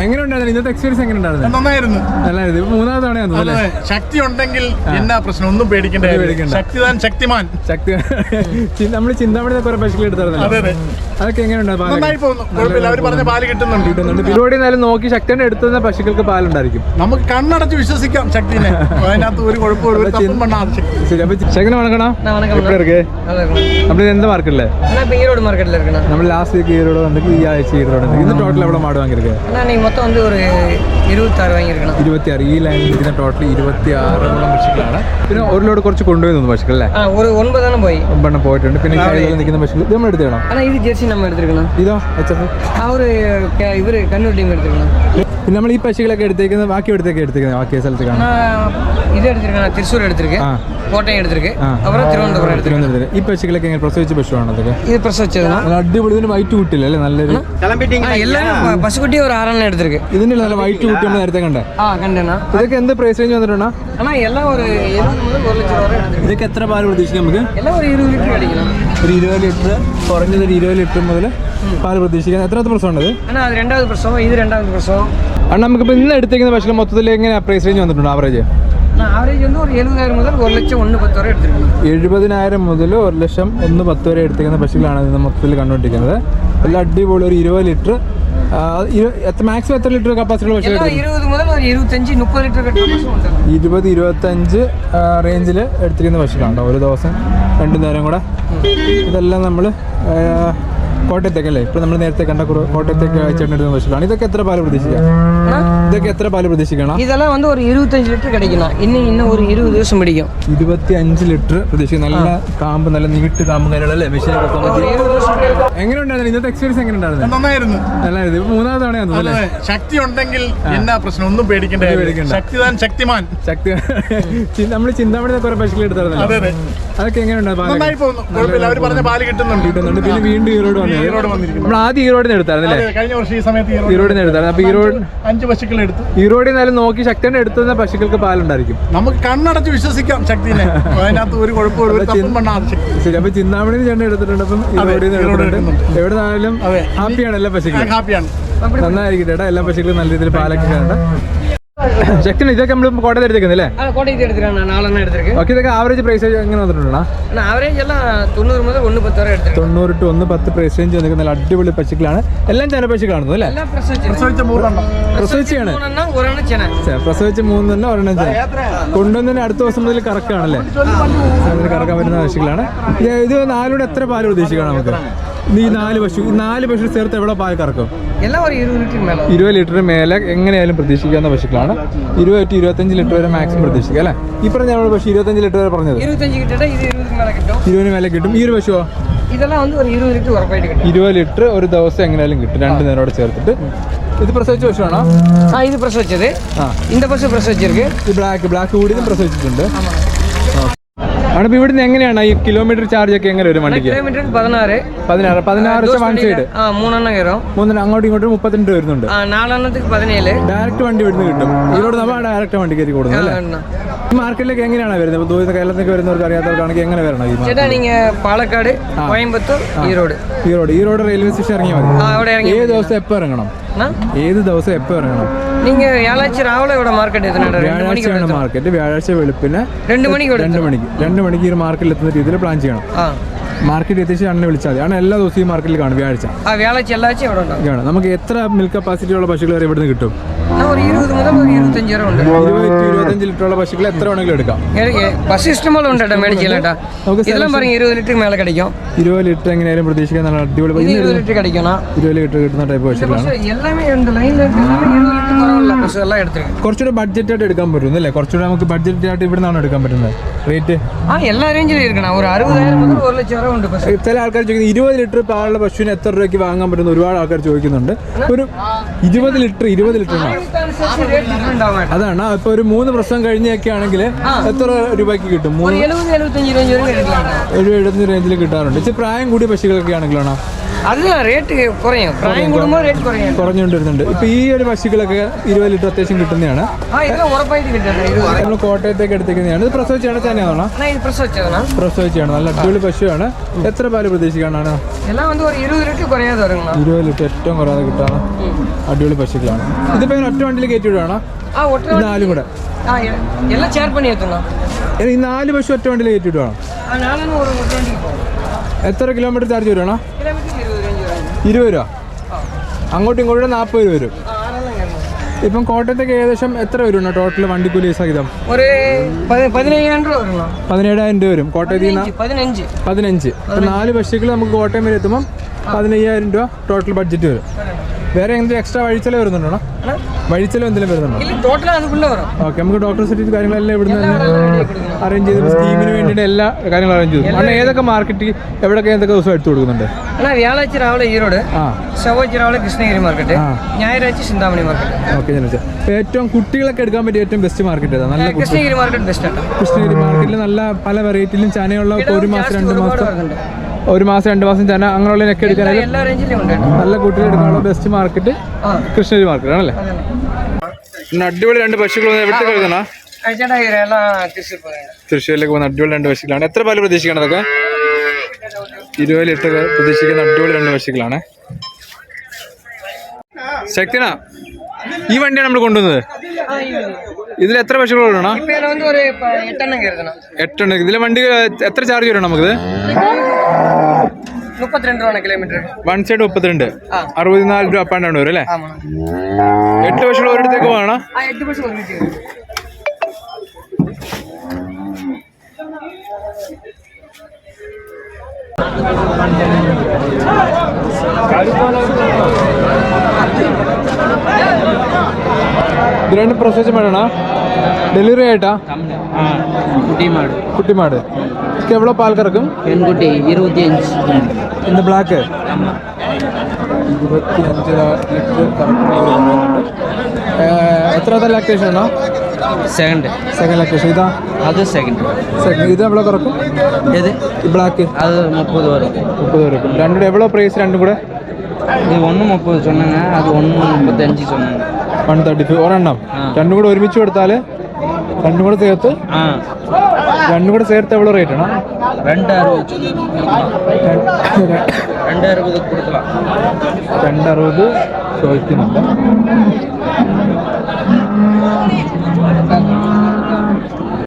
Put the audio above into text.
എങ്ങനെയുണ്ടായിരുന്നു ഇന്നത്തെ എക്സ്പീരിയൻസ് എങ്ങനെയുണ്ടായിരുന്നു നന്നായിരുന്നു നല്ലായിരുന്നു ഇപ്പൊ മൂന്നാമത് തവണയാണ് അതെ ശക്തി ഉണ്ടെങ്കിൽ എന്നാ പ്രശ്നം ഒന്നും പേടിക്കേണ്ട ഒന്നും കാര്യമില്ല. പേടിക്കണ്ട. ശക്തിതാൻ ശക്തിമാൻ ശക്തി നമ്മൾ ചിന്താമണി കുറെ പശുക്കൾ എടുത്തായിരുന്നല്ലോ അതെ അതെ അതൊക്കെ എങ്ങനെയുണ്ടായിരുന്നു പാലൊക്കെ? നന്നായി പോകുന്നു കുഴപ്പമില്ല അവര് പറഞ്ഞ പാല് കിട്ടുന്നുണ്ട് കിട്ടുന്നുണ്ട് പരിപാടി എന്നാലും നോക്കി ശക്തിയുടെ എടുത്തുന്ന പശുക്കൾക്ക് പാലുണ്ടായിരിക്കും നമുക്ക് കണ്ണടച്ച് വിശ്വസിക്കാം ശക്തിനെ അതിനകത്ത് ഒരു കുഴപ്പമില്ല ഒരു തപ്പും പണ്ണാതെ ശക്തി சரி அப்ப செகண்ட் வணக்கம்ண்ணா அண்ணா, வணக்கம் எப்படி இருக்கு நல்லா இருக்கணும் அப்படி எந்த மார்க்கெட்ல அண்ணா இப்போ ஈரோடு மார்க்கெட்டில் இருக்குண்ணா நம்ம லாஸ்ட் வீக் ஈரோட வந்து ഈ ആഴ്ച ഈരോട് வந்து ഇന്ന് ടോട്ടൽ എവിടെ മാട് വാങ്ങിയിരിക്കുക அண்ணா நீங்கள் மொத்தம் வந்து ஒரு இருபத்தாறு வாங்கியிருக்கணும் ഇരുപത്തി ആറ് ഈ ലൈനിൽ ഇരിക്കുന്ന ടോട്ടൽ ഇരുപത്തി ആറോളം പശുക്കളാണ് പിന്നെ ഒരു ലോഡ് കുറച്ച് കൊണ്ടുപോയി തോന്നുന്നു പശുക്കൾ അല്ലേ ஆ ഒരു ഒൻപതാണ് പോയി ഒമ്പെണ്ണം പോയിട്ടുണ്ട് പിന്നെ ഈ സൈഡിൽ നിൽക്കുന്ന പശുക്കൾ ഇത് നമ്മൾ എടുത്തണം ஆனால் இது ஜெர்சி நம்ம எடுத்துருக்கணும் ഇതോ എച്ച് എഫ് ஆ ஒரு க- இவரு கண்ணூர் டீம் எடுத்துருக்கணும் പിന്നെ നമ്മൾ ഈ പശുക്കളൊക്കെ എടുത്തേക്കുന്നത് ബാക്കി എടുത്തേക്ക് എടുത്തേക്കുന്നത് ബാക്കി സ്ഥലത്ത് കാണാം நான் இது எடுத்திருக்கேன் திருச்சூர் எடுத்திருக்கு ആ கோட்டயம் எடுத்திருக்கு ആ. அப்புறம் திருவனந்தபுரம் எடுத்திருக்கு തിരുവനന്തപുരത്ത് ഈ പശുക്കളൊക്കെ എങ്ങനെ പ്രസവിച്ച പശുവാണ് അതൊക്കെ இது ப்ரெஸ் வச்சதுண்ணா നല്ല അടിപൊളി ഇതിന് വൈറ്റ് കുട്ടില്ല അല്ലേ നല്ലൊരു ஆ, எல்லாமே ப- பசுக்குட்டி ஒரு அரண் எடுத்திருக்கு ഇതിന്റെ നല്ല വൈറ്റ് കുട്ടി നമ്മൾ നേരത്തെ കണ്ടേ ஆ கண்டேண்ணா ഇതൊക്കെ എന്ത് പ്രൈസ് റേഞ്ച് വന്നിട്ടുണ്ടോ ஆனால் எல்லாம் ஒரு எழுபது முதல் ஒரு லட்சம் வரை எடுத்திருக்கு ഇതൊക്കെ എത്ര പാല് പ്രതീക്ഷിക്കാം നമുക്ക് எல்லாம் ஒரு இருபது லிட்டர் கிடைக்கலாம் ഒരു ഇരുപത് ലിറ്റർ കുറഞ്ഞത് ഒരു ഇരുപത് ലിറ്റർ മുതൽ പാല് പ്രതീക്ഷിക്കാം എത്രാമത്തെ പ്രസവമുണ്ട് ഇത് ஆனால் அது ரெண்டாவது பிரசவம் இது ரெண்டாவது பிரசவம் അണ്ണാ നമുക്കിപ്പോൾ ഇന്ന് എടുത്തേക്കുന്ന പശുക്കൾ മൊത്തത്തിൽ എങ്ങനെ പ്രൈസ് റേഞ്ച് വന്നിട്ടുണ്ട് ആവറേജ് நான் ஆவரேஜ் வந்து ஒரு எழுபதாயிரம் முதல் ஒரு லட்சம் ஒன்று பத்து வரை எடுத்திருக்கணும் എഴുപതിനായിരം മുതൽ ഒരു ലക്ഷം ഒന്ന് പത്ത് വരെ എടുത്തേക്കുന്ന പശുക്കളാണ് ഇന്ന് മൊത്തത്തിൽ കണ്ടുകൊണ്ടിരിക്കുന്നത് എല്ലാം അടിപൊളി ഒരു ഇരുപത് ലിറ്റർ എത്ര മാക്സിമം എത്ര ലിറ്റർ കപ്പാസിറ്റി പക്ഷേ ഇരുപത് ഇരുപത്തഞ്ച് റേഞ്ചിൽ എടുത്തിരിക്കുന്ന പശുക്കളുണ്ടോ ഒരു ദിവസം രണ്ടു നേരം കൂടെ. ഇതെല്ലാം നമ്മൾ കോട്ടയത്തേക്കല്ലേ ഇപ്പോൾ നമ്മൾ നേരത്തെ കണ്ട കുറു- കോട്ടയത്തേക്ക് അയച്ചെടുക്കുന്ന പശുക്കളാണ് ഇതൊക്കെ എത്ര പാല് പ്രതീക്ഷിക്കാം ഇതൊക്കെ എത്ര പാല് പ്രതീക്ഷിക്കണം இதெல்லாம் வந்து ஒரு இருபத்தஞ்சு லிட்டர் கிடைக்கலாம் இன்னும் இன்னும் ஒரு இருபது ദിവസം പിടിക്കും ഇരുപത്തി അഞ്ച് ലിറ്റർ പ്രതീക്ഷിക്കും നല്ല കാമ്പ് നല്ല നീട്ട് കാമ്പ് കാര്യങ്ങളല്ലേ മെഷീൻ ஒரு இருபது ദിവസം പിടിക്കും. എങ്ങനെയുണ്ടായിരുന്നു ഇന്നത്തെ എക്സ്പീരിയൻസ് എങ്ങനെയുണ്ടായിരുന്നു നന്നായിരുന്നു നല്ലായിരുന്നു ഇപ്പൊ മൂന്നാമത് തവണയാണ് അതെ ശക്തി ഉണ്ടെങ്കിൽ എന്നാ പ്രശ്നം ഒന്നും പേടിക്കേണ്ട കാര്യമില്ല. പേടിക്കണ്ട. ശക്തിതാൻ ശക്തിമാൻ ശക്തി നമ്മൾ ചിന്താമണി കുറെ പശുക്കൾ എടുത്തായിരുന്നല്ലോ അതെ അതെ അതൊക്കെ എങ്ങനെയുണ്ട് അവർ പറഞ്ഞ പാൽ കിട്ടുന്നുണ്ട്. കിട്ടുന്നുണ്ട്. പിന്നെ വീണ്ടും ഈറോഡ് വന്നു. നമ്മൾ ആദ്യം ഈറോഡിന് എടുത്തായിരുന്നല്ലേ കഴിഞ്ഞ വർഷം ഈ സമയത്ത് ഈറോഡ് ഈറോഡിൽ നിന്ന് എടുത്തായിരുന്നു. അപ്പൊ ഈറോഡ് അഞ്ച് പശുക്കൾ എടുത്തു. ഈറോഡിൽ നിന്നാലും നോക്കി ശക്തിനെ എടുത്തുന്ന പശുക്കൾക്ക് പാലുണ്ടായിരിക്കും. നമുക്ക് കണ്ണടച്ച് വിശ്വസിക്കാം ശക്തിനെ. അതിനകത്ത് ഒരു കുഴപ്പമില്ല ശരി അപ്പൊ ചിന്താമണി ചേട്ടൻ എടുത്തിട്ടുണ്ട്. അപ്പം ഈറോഡിൽ നിന്ന് എടുത്തിട്ടുണ്ട്. എവിടെ നിന്നാലും ഹാപ്പിയാണ് എല്ലാ പശുക്കളും. ഹാപ്പിയാണ്. നന്നായിരിക്കും ചേട്ടാ എല്ലാ പശുക്കളും നല്ല രീതിയിൽ പാലൊക്കെ കാണട്ടെ ചെക്കൻ ഇതൊക്കെ നമ്മൾ കോട്ടയത്ത് എടുത്തിരിക്കുന്നല്ലേ കോട്ടയത്ത് എടുത്തിരിക്കാണ് നാലെണ്ണം എടുത്തിരിക്കുന്നത്. ഓക്കെ ഇതൊക്കെ ആവറേജ് പ്രൈസ് എങ്ങനെ വന്നിട്ടുണ്ടോ? ആവറേജ് എല്ലാം തൊണ്ണൂറ് മുതൽ ഒന്ന് പത്ത് വരെ എടുത്തു തൊണ്ണൂറ് ടു ഒന്ന് പത്ത് പ്രൈസ് റേഞ്ച് വന്നിരിക്കുന്ന നല്ല അടിപൊളി പശുക്കളാണ്. എല്ലാം ചെന പശുക്കളാണ് അല്ലേ? പ്രസവിച്ചാണ് പ്രസവിച്ച് മൂന്നെണ്ണം. ഒരെണ്ണം ചെന. കൊണ്ടുവന്നതിന് അടുത്ത ദിവസം മുതൽ കറക്കാണല്ലേ കറക്കാൻ വരുന്ന പശുക്കളാണ്. ഇത് നാലൂടെ എത്ര പാൽ പ്രതീക്ഷിക്കണം നമുക്ക്? നീ നാല് പശു നാല് പശു ചേർത്ത് എവിടെ പാൽ കറക്കും എല്ലാം ഇരുപത് ലിറ്റർ മേലെ. മേലെ എങ്ങനെയായാലും പ്രതീക്ഷിക്കാവുന്ന പശുക്കളാണ്. ഇരുപത് ടു ഇരുപത്തഞ്ച് ലിറ്റർ വരെ മാക്സിമം പ്രതീക്ഷിക്കുക അല്ലെ? ഈ ഞാൻ പശു ഇരുപത്തഞ്ച് ലിറ്റർ വരെ പറഞ്ഞത്? ഇരുപതിന് മേലെ കിട്ടും. ഈ ഒരു പശുവോ? ഇരുപത് ലിറ്റർ ഒരു ദിവസം എങ്ങനെയാലും കിട്ടും. രണ്ട് നേരോടെ ചേർത്തിട്ട്. ഇത് പ്രസവിച്ച പശുവാണോ? ആ ഇത് പ്രസവിച്ചത്. ആ. ഇന്ന പശു പ്രസവിച്ചിരിക്കും. ബ്ലാക്ക് ബ്ലാക്ക് കൂടി പ്രസവിച്ചിട്ടുണ്ട്. അവിടെ ഇപ്പോൾ ഇവിടുന്ന് എങ്ങനെയാണ് ഈ കിലോമീറ്റർ ചാർജ് ഒക്കെ എങ്ങനെ വരും വണ്ടിക്ക്? കിലോമീറ്റർ പതിനാറ്. പതിനാറ് പതിനാറ് വെച്ച് വൺ സൈഡ്. ആ മൂന്നെണ്ണം കയറും. മൂന്നെണ്ണം അങ്ങോട്ടും ഇങ്ങോട്ടും മുപ്പത്തിരണ്ട് വരുന്നുണ്ട്. ആ നാലെണ്ണത്തേക്ക് പതിനേഴ്. ഡയറക്റ്റ് വണ്ടി ഇവിടുന്ന് കിട്ടും. ഇതിലൂടെ നമ്മൾ ഡയറക്റ്റ് വണ്ടി കയറി കൊടുക്കുന്നത് അല്ലേ? മാർക്കറ്റിലേക്ക് എങ്ങനെയാണ് വരുന്നത്? ഇപ്പോൾ ദൂരത്തെ കേരളത്തിലേക്ക് വരുന്നവർക്ക് അറിയാത്തവർക്കാണെങ്കിൽ എങ്ങനെ വരണം ചേട്ടാ നിങ്ങൾ പാലക്കാട് കോയമ്പത്തൂർ ഈറോഡ്. ഈറോഡ്. ഈറോഡ് റെയിൽവേ സ്റ്റേഷൻ ഇറങ്ങിയാൽ മതി. ഏത് ദിവസം എപ്പോൾ ഇറങ്ങണം? ഏത് ദിവസം എപ്പോൾ ഇറങ്ങണം நீங்க ஏழாச்சி ராவலோட மார்க்கெட் எத்தனை ரெண்டு மணிக்கு വ്യാഴാഴ്ചയാണ് മാർക്കറ്റ് വ്യാഴാഴ്ച വെളുപ്പിന് ரெண்டு மணிக்கு രണ്ട് മണിക്ക് രണ്ട് മണിക്ക് ഈ മാർക്കറ്റിൽ എത്തുന്ന രീതിയിൽ പ്ലാൻ ചെയ്യണം ஆ മാർക്കറ്റ് എത്തിച്ച് അണ്ണെ വിളിച്ചാൽ മതി. എല്ലാ ദിവസവും ഈ മാർക്കറ്റിൽ കാണും വ്യാഴ്ച ആ വ്യാഴാഴ്ച നമുക്ക് എത്ര മിൽക്ക് കപ്പാസിറ്റി ഉള്ള പശുക്കൾ വരെ ഇവിടുന്ന് കിട്ടും? ആ, ഒരു ഇരുപത് മുതൽ ഇരുപത്തഞ്ച് ഉണ്ട്. ഇരുപത് to ഇരുപത്തഞ്ച് ലിറ്റർ ഉള്ള പശുക്കൾ എത്ര വേണമെങ്കിലും എടുക്കാം? ബസ് ഇഷ്ടം ഉണ്ട് പറഞ്ഞ് ഇരുപത് ലിറ്റർ മേലെ കടിക്കും ഇരുപത് ലിറ്റർ എങ്ങനെയാലും പ്രതീക്ഷിക്കാൻ നല്ല അടിപൊളി ഇരുപത് ലിറ്റർ കടിക്കണം ഇരുപത് ലിറ്റർ കിട്ടുന്ന ടൈപ്പ് പശുക്കളാണ്. പക്ഷേ ഉണ്ട്. ലൈനിൽ ഫോട്ടോസ് എല്ലാം എടുത്തിരിക്കും കുറച്ചുകൂടെ ബഡ്ജറ്റ് ആയിട്ട് എടുക്കാൻ പറ്റും അല്ലേ? കുറച്ചുകൂടെ നമുക്ക് ബഡ്ജറ്റ് ആയിട്ട് ഇവിടെ നിന്നാണ് എടുക്കാൻ പറ്റുന്നത്? റേറ്റ് ആ എല്ലാ റേഞ്ചിലും എടുക്കണം. ഒരു അറുപതായിരം മുതൽ ഒരു ലക്ഷം ഉണ്ട് ചില ആൾക്കാർ ചോദിക്കുന്നത് ഇരുപത് ലിറ്റർ പാലുള്ള പശുവിന് എത്ര രൂപയ്ക്ക് വാങ്ങാൻ പറ്റുന്ന ഒരുപാട് ആൾക്കാർ ചോദിക്കുന്നുണ്ട്. ഒരു ഇരുപത് ലിറ്റർ ഇരുപത് ലിറ്റർ അതാണ്. ഇപ്പൊ ഒരു മൂന്ന് പ്രശ്നം കഴിഞ്ഞൊക്കെ ആണെങ്കിൽ എത്ര രൂപയ്ക്ക് കിട്ടും? മൂന്ന് എഴുപത് എഴുപത്തഞ്ച് റേഞ്ചിൽ കിട്ടാറുണ്ട്. ഇച്ചിരി പ്രായം കൂടിയ പശുക്കളൊക്കെ ആണെങ്കിലാണോ? അത് റേറ്റ് കുറയും. പ്രായം കൂടുമ്പോൾ റേറ്റ് കുറയും. കുറഞ്ഞുകൊണ്ടിരുന്നുണ്ട്. ഇപ്പൊ ഈ ഒരു പശുക്കളൊക്കെ ഇരുപത് ലിറ്റർ അത്യാവശ്യം കിട്ടുന്നതാണ്. നമ്മൾ കോട്ടയത്തേക്ക് എടുത്തേക്കുന്നതാണ് ഇത് പ്രസവിച്ചാണ് തന്നെയാണോ? പ്രസവിച്ചാണ് നല്ല അടിപൊളി പശുവാണ്. എത്ര പാൽ പ്രതീക്ഷിക്കാനാണ്? ഇരുപത് ലിറ്റർ ഏറ്റവും കുറയാതെ കിട്ടാണ് അടിപൊളി പശുക്കളാണ്. ഇതിപ്പോ ഒറ്റ വണ്ടിയിൽ കയറ്റി വിടുവാണോ? കൂടെ. എല്ലാം ഈ നാല് പശു ഒറ്റ വണ്ടിയിൽ കയറ്റി വിടുവാണോ? എത്ര കിലോമീറ്റർ ചാർജ് വരുവാണോ? ഇരുപത് രൂപ. അങ്ങോട്ടും ഇങ്ങോട്ടും നാൽപ്പത് രൂപ വരും. ഇപ്പം കോട്ടയത്തേക്ക് ഏകദേശം എത്ര വരും ടോട്ടൽ വണ്ടിക്കൂലി സഹിതം? ഒരു പതിനേഴായിരം രൂപ വരും. കോട്ടയത്തിൽ പതിനഞ്ച് അപ്പം നാല് ബസ്സുകൾ നമുക്ക് കോട്ടയം വരെ എത്തുമ്പം പതിനയ്യായിരം രൂപ ടോട്ടൽ ബഡ്ജറ്റ് വരും. വേറെ എന്തെങ്കിലും എക്സ്ട്രാ വഴിച്ചെലവ് വരുന്നുണ്ടോ വഴിച്ചെലവ് എന്തെങ്കിലും വരുന്നുണ്ടോ? ഓക്കെ നമുക്ക് ഡോക്ടർ സർട്ടിഫിക്കറ്റ് കാര്യങ്ങളെല്ലാം ഇവിടുന്ന് തന്നെ അറേഞ്ച് ചെയ്ത സ്കീമിന് വേണ്ടിയിട്ട് എല്ലാ കാര്യങ്ങളും അറേഞ്ച് ചെയ്തു. അണ്ണ ഏതൊക്കെ മാർക്കറ്റ് എവിടെയൊക്കെ ഏതൊക്കെ ദിവസം എടുത്തു കൊടുക്കുന്നുണ്ട്? അല്ല വ്യാഴാഴ്ച രാവിലെ ഈരോട് ചൊവ്വാഴ്ച രാവിലെ കൃഷ്ണഗിരി മാർക്കറ്റ് ഞായറാഴ്ച ചിന്താമണി മാർക്കറ്റ് ഓക്കെ ഏറ്റവും കുട്ടികളൊക്കെ എടുക്കാൻ പറ്റിയ ഏറ്റവും ബെസ്റ്റ് മാർക്കറ്റ് ഏതാ? നല്ല കൃഷ്ണഗിരി മാർക്കറ്റ് ബെസ്റ്റ് കൃഷ്ണഗിരി മാർക്കറ്റിൽ നല്ല പല വെറൈറ്റിയിലും ചനയുള്ള ഒരു മാസം രണ്ട് മാസം ഒരു മാസം രണ്ട് മാസം ചന അങ്ങനെയുള്ള നെക്ക് എടുക്കാൻ നല്ല കുട്ടികൾ എടുക്കാനുള്ള ബെസ്റ്റ് മാർക്കറ്റ് കൃഷ്ണഗിരി മാർക്കറ്റ് ആണല്ലേ? അടിപൊളി രണ്ട് പശുക്കൾ എവിടെ കളിക്കണോ തൃശ്ശൂരിലേക്ക് പോകുന്ന അടിപൊളി രണ്ട് പശുക്കളാണ്. എത്ര പാൽ പ്രതീക്ഷിക്കണം അതൊക്കെ ഇരുപത് ലിറ്റർ പ്രതീക്ഷിക്കുന്ന അടിപൊളി രണ്ട് പശുക്കളാണ്. ശക്തിന ഈ വണ്ടിയാണ് നമ്മൾ കൊണ്ടുവന്നത്? ഇതിൽ എത്ര പശുക്കൾ വരണം? എട്ടെണ്ണം ഇതിലെ വണ്ടി എത്ര ചാർജ് വരണം നമുക്ക് വൺ സൈഡ് മുപ്പത്തിരണ്ട്. അറുപത്തിനാല് രൂപ അപ്പാണ്ടാണ് വരും അല്ലേ? എട്ട് പശുക്കൾ ഒരിടത്തേക്ക് പോകണം. ಇದು ರೆಂಡು ಪ್ರೊಸೆಸ್ ಮಾಡೋಣ ഡെലിവറി ആയിട്ടാ കുട്ടിമാട് കുട്ടിമാട് എവിടെ പാൽക്കറക്കും പെൺകുട്ടി ഇരുപത്തിയഞ്ച്. ഇന്ന് ബ്ലാക്ക് ഇരുപത്തിയഞ്ച് ലിറ്റർ എത്ര ലാക്ടേഷൻ ആണോ? സെക്കൻഡ് സെക്കൻഡ് ലൊക്കേഷൻ ഇതാ? അത് സെക്കൻഡ് സെക്കൻഡ് ഇത് എവിടെ കുറക്കും ഏത്? ബ്ലാക്ക് அது முப்பது வரும் முப்பது இருக்கும் രണ്ടും எவ்வளோ പ്രൈസ് രണ്ടും കൂടെ? ഇത് ഒന്ന് മുപ്പത് சொன்னாங்க അത് ഒന്ന് മുപ്പത്തഞ്ച് சொன்னாங்க വൺ തേർട്ടി ഫൈവ് ഒരെണ്ണം രണ്ടും കൂടെ ഒരുമിച്ച് കൊടുത്താൽ രണ്ടും കൂടെ ചേർത്ത്? ஆ രണ്ടും കൂടെ ചേർത്ത് എவ்வளോ റേറ്റ് ആണ്? രണ്ടറുപത് രണ്ടറുപത് ചോദിക്കുന്നുണ്ട്. ちょっと待って。